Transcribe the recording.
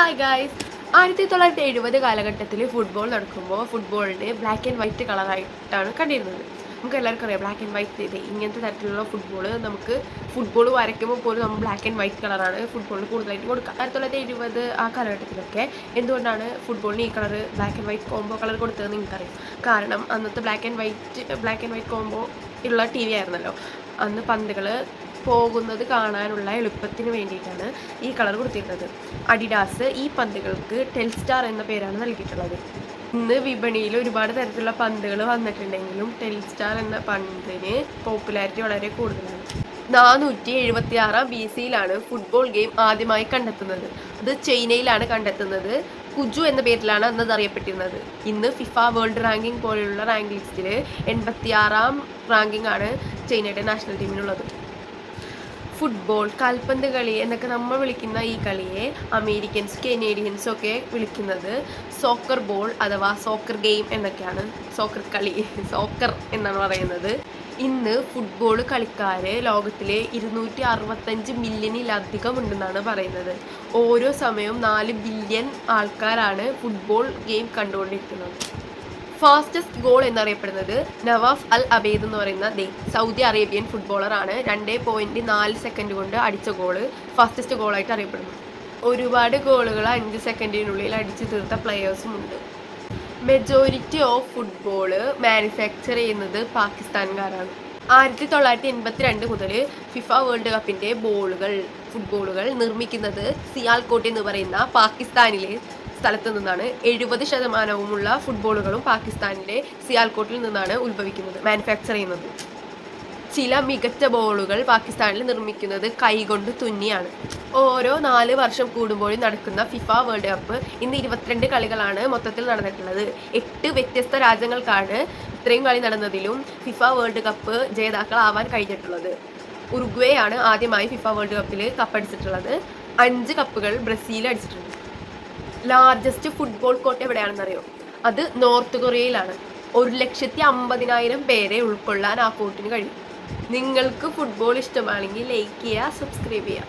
Hi guys ആയിരത്തി തൊള്ളായിരത്തി എഴുപത് കാലഘട്ടത്തിൽ ഫുട്ബോൾ നടക്കുമ്പോൾ ഫുട്ബോളിന്റെ ബ്ലാക്ക് ആൻഡ് വൈറ്റ് കളറായിട്ടാണ് കണ്ടിരുന്നത്. നമുക്ക് എല്ലാവർക്കും അറിയാം ബ്ലാക്ക് ആൻഡ് വൈറ്റ് ഇത് ഇങ്ങനത്തെ തരത്തിലുള്ള ഫുട്ബോൾ നമുക്ക് ഫുട്ബോൾ വരയ്ക്കുമ്പോൾ പോലും നമ്മൾ ബ്ലാക്ക് ആൻഡ് വൈറ്റ് കളറാണ് ഫുട്ബോളിന് കൂടുതലായിട്ട് കൊടുക്കുക. ആയിരത്തി തൊള്ളായിരത്തി എഴുപത് ആ കാലഘട്ടത്തിലൊക്കെ എന്തുകൊണ്ടാണ് ഫുട്ബോളിന് ഈ colour black and white combo colour കൊടുത്തതെന്ന് നിങ്ങൾക്കറിയാം. കാരണം അന്നത്തെ black and white black and white combo ഉള്ള ടി വി ആയിരുന്നല്ലോ. അന്ന് പന്തുകൾ പോകുന്നത് കാണാനുള്ള എളുപ്പത്തിന് വേണ്ടിയിട്ടാണ് ഈ കളർ കൊടുത്തിട്ടുള്ളത്. അഡിഡാസ് ഈ പന്തുകൾക്ക് ടെൽസ്റ്റാർ എന്ന പേരാണ് നൽകിയിട്ടുള്ളത്. ഇന്ന് വിപണിയിൽ ഒരുപാട് തരത്തിലുള്ള പന്തുകൾ വന്നിട്ടുണ്ടെങ്കിലും ടെൽസ്റ്റാർ എന്ന പന്തിന് പോപ്പുലാരിറ്റി വളരെ കൂടുതലാണ്. നാനൂറ്റി എഴുപത്തി ആറാം ബി സിയിലാണ് ഫുട്ബോൾ ഗെയിം ആദ്യമായി കണ്ടെത്തുന്നത്. അത് ചൈനയിലാണ് കണ്ടെത്തുന്നത്. കുജു എന്ന പേരിലാണ് അന്ന് അറിയപ്പെട്ടിരുന്നത് ഇന്ന് ഫിഫ വേൾഡ് റാങ്കിംഗ് പോലെയുള്ള റാങ്ക് ലിസ്റ്റിൽ എൺപത്തിയാറാം റാങ്കിംഗ് ആണ് ചൈനയുടെ നാഷണൽ ടീമിനുള്ളത് ഫുട്ബോൾ കാൽപന്ത് കളി എന്നൊക്കെ നമ്മൾ വിളിക്കുന്ന ഈ കളിയെ അമേരിക്കൻസ് കനേഡിയൻസ് ഒക്കെ വിളിക്കുന്നത് സോക്കർ ബോൾ അഥവാ സോക്കർ ഗെയിം എന്നൊക്കെയാണ്. സോക്കർ കളി സോക്കർ എന്നാണ് പറയുന്നത്. ഇന്ന് ഫുട്ബോൾ കളിക്കാർ ലോകത്തിലെ ഇരുന്നൂറ്റി അറുപത്തഞ്ച് മില്യണിലധികം ഉണ്ടെന്നാണ് പറയുന്നത്. ഓരോ സമയവും നാല് ബില്യൺ ആൾക്കാരാണ് ഫുട്ബോൾ ഗെയിം കണ്ടുകൊണ്ടിരിക്കുന്നത്. ഫാസ്റ്റസ്റ്റ് ഗോൾ എന്നറിയപ്പെടുന്നത് നവാഫ് അൽ അബേദ് എന്ന് പറയുന്ന സൗദി അറേബ്യൻ ഫുട്ബോളറാണ് രണ്ട് പോയിന്റ് നാല് സെക്കൻഡ് കൊണ്ട് അടിച്ച ഗോൾ ഫാസ്റ്റസ്റ്റ് ഗോളായിട്ട് അറിയപ്പെടുന്നു. ഒരുപാട് ഗോളുകൾ അഞ്ച് സെക്കൻഡിനുള്ളിൽ അടിച്ചു തീർത്ത പ്ലെയേഴ്സും ഉണ്ട്. മെജോറിറ്റി ഓഫ് ഫുട്ബോൾ മാനുഫാക്ചർ ചെയ്യുന്നത് പാകിസ്ഥാൻകാരാണ്. ആയിരത്തി തൊള്ളായിരത്തി എൺപത്തി രണ്ട് മുതൽ ഫിഫ വേൾഡ് കപ്പിന്റെ ബോളുകൾ ഫുട്ബോളുകൾ നിർമ്മിക്കുന്നത് സിയാൽകോട്ട് എന്ന് പറയുന്ന പാകിസ്ഥാനിലെ സ്ഥലത്ത് നിന്നാണ് എഴുപത് ശതമാനവുമുള്ള ഫുട്ബോളുകളും പാകിസ്ഥാനിലെ സിയാൽകോട്ടിൽ നിന്നാണ് ഉത്ഭവിക്കുന്നത് മാനുഫാക്ചർ ചെയ്യുന്നത്. ചില മികച്ച ബോളുകൾ പാകിസ്ഥാനിൽ നിർമ്മിക്കുന്നത് കൈകൊണ്ട് തുന്നിയാണ്. ഓരോ നാല് വർഷം കൂടുമ്പോഴും നടക്കുന്ന ഫിഫ വേൾഡ് കപ്പ് ഇന്ന് ഇരുപത്തിരണ്ട് കളികളാണ് മൊത്തത്തിൽ നടന്നിട്ടുള്ളത്. എട്ട് വ്യത്യസ്ത രാജ്യങ്ങൾക്കാണ് ഇത്രയും കളി നടന്നതിലും ഫിഫ വേൾഡ് കപ്പ് ജേതാക്കളാവാൻ കഴിഞ്ഞിട്ടുള്ളത്. ഉറുഗ്വേയാണ് ആദ്യമായി ഫിഫ വേൾഡ് കപ്പിൽ കപ്പടിച്ചിട്ടുള്ളത് അഞ്ച് കപ്പുകൾ ബ്രസീൽ അടിച്ചിട്ടുണ്ട്. ലാർജസ്റ്റ് ഫുട്ബോൾ കോർട്ട് എവിടെയാണെന്നറിയോ അത് നോർത്ത് കൊറിയയിലാണ്. ഒരു ലക്ഷത്തി അമ്പതിനായിരം പേരെ ഉൾക്കൊള്ളാൻ ആ കോർട്ടിന് കഴിയും. നിങ്ങൾക്ക് ഫുട്ബോൾ ഇഷ്ടമാണെങ്കിൽ ലൈക്ക് ചെയ്യുക സബ്സ്ക്രൈബ് ചെയ്യുക.